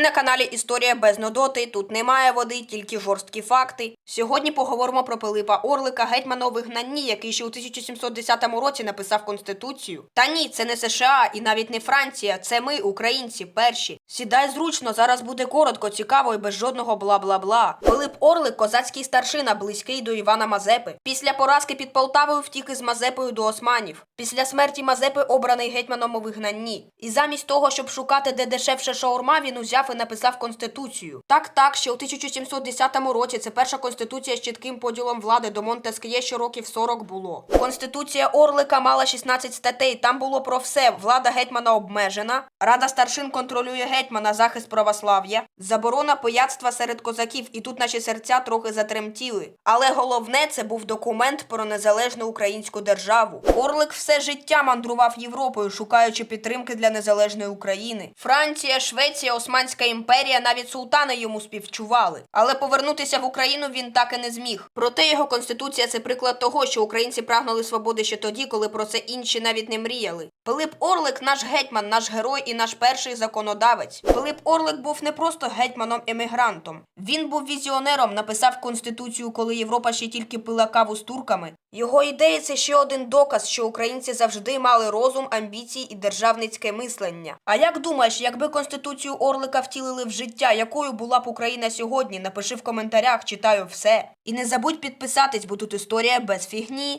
на каналі Історія без нудоти. Тут немає води, тільки жорсткі факти. Сьогодні поговоримо про Пилипа Орлика, гетьмана у вигнанні, який ще у 1710 році написав конституцію. Та ні, це не США і навіть не Франція. Це ми, українці, перші. Сідай зручно, зараз буде коротко, цікаво і без жодного бла-бла-бла. Пилип Орлик, козацький старшина, близький до Івана Мазепи. Після поразки під Полтавою втік із Мазепою до османів. Після смерті Мазепи обраний гетьманом у вигнанні. І замість того, щоб шукати де дешевше шаурма, він узяв і написав конституцію. Так, так, ще у 1710 році це перша конституція з чітким поділом влади до Монтескє, що років 40 було. Конституція Орлика мала 16 статей. Там було про все. Влада гетьмана обмежена, рада старшин контролює гетьмана, захист православ'я, заборона пияцтва серед козаків, і тут наші серця трохи затремтіли. Але головне це був документ про незалежну українську державу. Орлик все життя мандрував Європою, шукаючи підтримки для незалежної України. Франція, Швеція, Османська імперія, навіть султани йому співчували. Але повернутися в Україну він так і не зміг. Проте його конституція це приклад того, що українці прагнули свободи ще тоді, коли про це інші навіть не мріяли. Пилип Орлик наш гетьман, наш герой і наш перший законодавець. Пилип Орлик був не просто гетьманом-емігрантом. Він був візіонером, написав конституцію, коли Європа ще тільки пила каву з турками. Його ідеї це ще один доказ, що українці завжди мали розум, амбіції і державницьке мислення. А як думаєш, якби конституцію Орлика втілили в життя, якою була б Україна сьогодні? Напиши в коментарях, читаю все. І не забудь підписатись, бо тут історія без фігні.